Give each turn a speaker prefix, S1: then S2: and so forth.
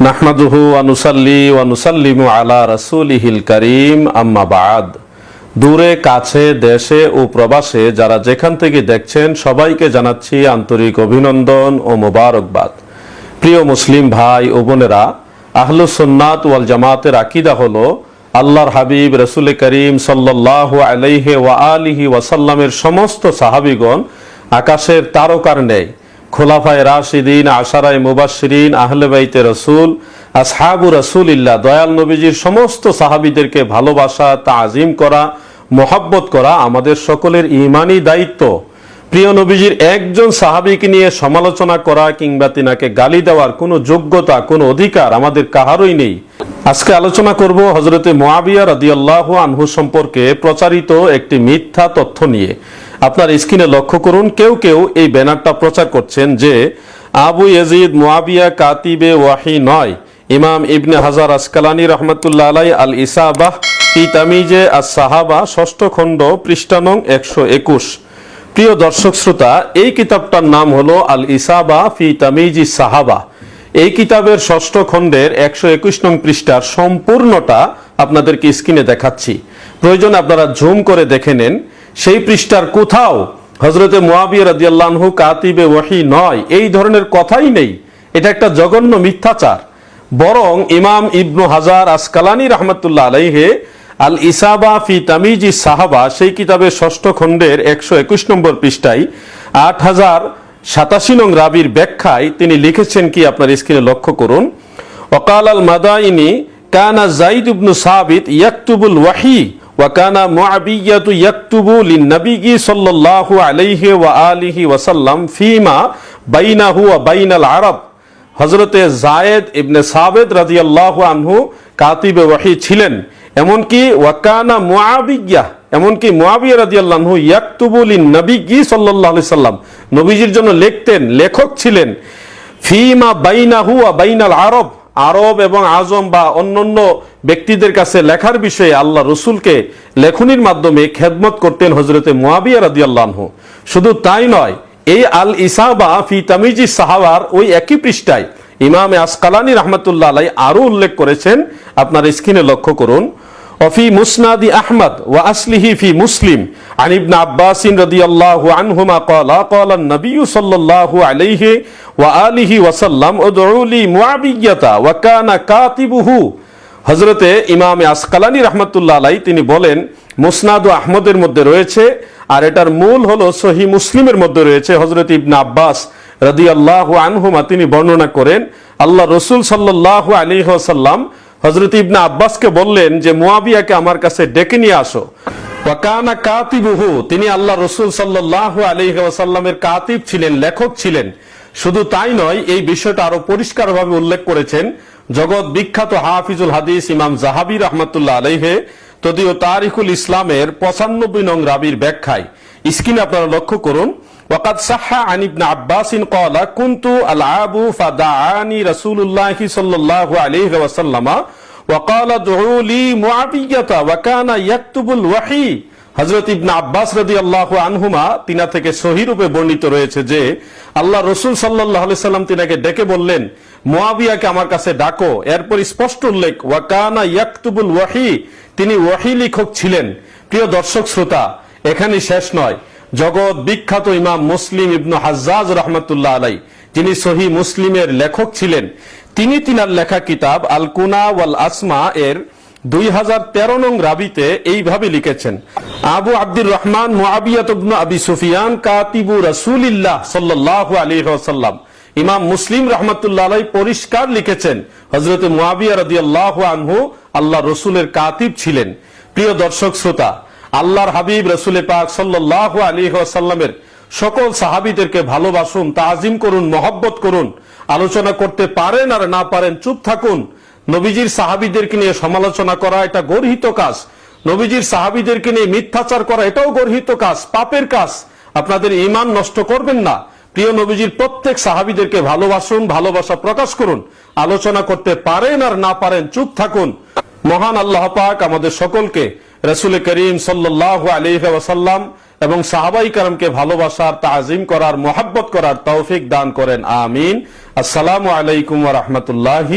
S1: নাহমাদুহু আনুসাল্লি ওয়ানুসাল্লিমু আলা রাসূলিহিল করিম, আম্মা বাদ। দূরে, কাছে, দেশে ও প্রবাসে যারা যেখান থেকে দেখছেন, সবাইকে জানাচ্ছি আন্তরিক অভিনন্দন ও মোবারকবাদ। প্রিয় মুসলিম ভাই ও বোনেরা, আহলু সুন্নাত ওয়াল জামাতের আকিদা হলো আল্লাহর হাবিব রসুল করিম সাল্লাহ আলাইহে ওয়া আলিহি ওয়াসাল্লামের সমস্ত সাহাবিগণ আকাশের তারকার নেই খোলাফায় রাশিদিন, আশারায় মুবাসিরিন আহলে বাইতে রসুল, আসহাবু রসুলিল্লাহ, দয়াল নবীজির সমস্ত সাহাবিদেরকে ভালোবাসা, তাজিম করা, মোহাব্বত করা আমাদের সকলের ইমানই দায়িত্ব। প্রিয় নবীজির একজন সাহাবিকে নিয়ে সমালোচনা করা কিংবা তিনাকে গালি দেওয়ার কোনো যোগ্যতা, কোনো অধিকার আমাদের কাহারই নেই। আজকে আলোচনা করব হজরতে মোয়াবিয়া রাদিয়াল্লাহ আনহু সম্পর্কে প্রচারিত একটি মিথ্যা তথ্য নিয়ে। আপনার স্ক্রিনে লক্ষ্য করুন, কেউ কেউ এই ব্যানারটা প্রচার করছেন যে আবু ইয়াজিদ মোয়াবিয়া কাতিবে ওয়াহি নয়। ইমাম ইবনে হাজার আসকালানি রহমতুল্লাহ আলাই আল ইসাবাহ ফি তামিজে আস সাহাবা ষষ্ঠ খণ্ড পৃষ্ঠানং একশো একুশ। প্রিয় দর্শক শ্রোতা, এই কিতাবটার নাম হলো আল ইসাবা ফি তামিজি সাহাবা। এই কিতাবের ষষ্ঠ খণ্ডের একশো একুশ নং পৃষ্ঠার সম্পূর্ণটা আপনাদেরকে স্ক্রিনে দেখাচ্ছি। প্রয়োজন আপনারা জুম করে দেখে নেন। সেই পৃষ্ঠার কোথাও হজরতে মুয়াবিয়া রাদিয়াল্লাহু কাতিবে ওয়াহি নয়। এই ধরনের কথাই নেই। এটা একটা জঘন্য মিথ্যাচার। বরং ইমাম ইবনু হাজার আসকালানি রহমতুল্লাহ আলাইহে আল ইসাবা ফি তামিজি সাহাবা, সেই কিতাবের ষষ্ঠ খণ্ডের একশো একুশ নম্বর পৃষ্ঠায় আট হাজার সাতাশি নং রাবির ব্যাখ্যায় তিনি লিখেছেন কি আপনার স্ক্রিনে লক্ষ্য করুন ওকাল আল মাদাইনি কানা জাইদ ইবনু সাবিত ইয়াকতুবুল ওয়াহি وكان معبية يكتب للنبي صلى الله عليه وآله وسلم فيما بينه وبين العرب হজরতে জায়েদ ইবনে সাবেদ রাদিয়াল্লাহ আনহু কাতিবে ওয়াহি ছিলেন এমনকি ওয়াকানা মুআবিয়া এমনকি মুআবিয়া রাদিয়াল্লাহু ইয়াকতুবুল নবী সাল্লাল্লাহু আলাইহি সাল্লাম। নবীজির জন্য লিখতেন, লেখক ছিলেন, ফিমা বাইনাহু ওয়া বাইনাল আরব। আরব এবং আজম বা অন্যান্য ব্যক্তিদের কাছে লেখার বিষয়ে আল্লাহ রসুলকে লেখনির মাধ্যমে খেদমত করতেন হজরতে মুয়াবিয়া রাদিয়াল্লাহু শুধু তাই নয়, এই আল ইসাবা ফি তামিজি সাহাবার ওই একই পৃষ্ঠায় ইমামে আসকালানি রহমতুল্লাহ আলাই আরও উল্লেখ করেছেন। আপনার স্ক্রিনে লক্ষ্য করুন। وفي مسند أحمد وأصله في مسلم عن ابن عباس رضي الله عنهما قال قال النبي صلى الله عليه وآله وسلم ادعوا لي معبية وكان كاتبه হজরতে ইমামে আসকালানি রহমতুল্লাহ আলাই তিনি বলেন মুসনাদ ও আহমদের মধ্যে রয়েছে আর এটার মূল হলো সহি মুসলিমের মধ্যে রয়েছে হজরত ইবনা আব্বাস রাদি আল্লাহ আনহুমা তিনি বর্ণনা করেন আল্লাহ রসুল সাল্লাহ আলী সাল্লাম হজরত ইবনা আব্বাসকে বললেন যে মুয়াবিয়াকে আমার কাছে ডেকে নিয়ে আসো। কাতিবুহু, তিনি আল্লাহ রসুল সাল্লাহ আলহিহাসাল্লামের কাতিব ছিলেন, লেখক ছিলেন। শুধু তাই নয়, এই বিষয়টা আরও পরিষ্কারভাবে উল্লেখ করেছেন জগৎ বিখ্যাত হাফিজুল হাদিস ইমাম জাহাবি রহমতুল্লাহ আলাইহে, তদীয় তারিকুল ইসলামের পঁচানব্বই নং রাবির ব্যাখ্যায়। স্ক্রিনে আপনারা লক্ষ্য করুন وقد صح عن ابن عباس قال كنت العاب فدعاني رسول الله صلى الله عليه وسلم وقال ادعوا لي معاوية وكان يكتب الوحي হজরত ইবনা আব্বাস রদি আল্লাহ আনহুমা তিনা থেকে সহি রূপে বর্ণিত রয়েছে যে আল্লাহ রসুল সাল্লাহ সাল্লাম তিনাকে ডেকে বললেন মোয়াবিয়াকে আমার কাছে ডাকো এরপর স্পষ্ট উল্লেখ ওয়াকানা ইয়াকতুবুল ওয়াহি তিনি ওয়াহি লিখক ছিলেন প্রিয় দর্শক শ্রোতা এখানে শেষ নয় জগৎ বিখ্যাত ইমাম মুসলিম ইবনু হাজ্জাজ রহমতুল্লাহ আলাই যিনি সহি মুসলিমের লেখক ছিলেন। তিনি তিনার লেখা কিতাব আল কুনা ওয়াল আসমা এর দুই হাজার তেরো নং রাবিতে এইভাবে লিখেছেন, আবু আব্দুর রহমান মুআবিয়াত ইবনু আবি সুফিয়ান কাতিবু রাসূলিল্লাহ সাল্লাল্লাহু আলাইহি ওয়াসাল্লাম। ইমাম মুসলিম রহমতুল্লাহ আলাই পরিষ্কার লিখেছেন, হযরত মুআবিয়া রাদিয়াল্লাহু আনহু আল্লাহ রসুলের কাতিব ছিলেন। প্রিয় দর্শক, শ্রোতা আল্লাহর হাবিব রসুলের পাক আলাইহি ওয়াসাল্লামের সকল সাহাবীদেরকে ভালোবাসুন, তাজিম করুন, মহব্বত করুন, আলোচনা করতে পারেন আর না পারেন চুপ থাকুন। নবীজির সাহাবিদেরকে নিয়ে সমালোচনা করা এটা গর্হিত কাজ। নবীজির সাহাবিদেরকে নিয়ে মিথ্যাচার করা এটাও গর্হিত কাজ, পাপের কাজ। আপনাদের ইমান নষ্ট করবেন না। প্রিয় নবীজির প্রত্যেক সাহাবিদেরকে ভালোবাসুন, ভালোবাসা প্রকাশ করুন, আলোচনা করতে পারেন আর না পারেন চুপ থাকুন। মহান আল্লাহ পাক আমাদের সকলকে রসুল করিম সাল্লাহ আলহাসাল্লাম এবং সাহাবাই কারমকে ভালোবাসার, তাজিম করার, মোহাব্বত করার তৌফিক দান করেন। আমিন। আসসালামু আলাইকুম রহমতুল্লাহ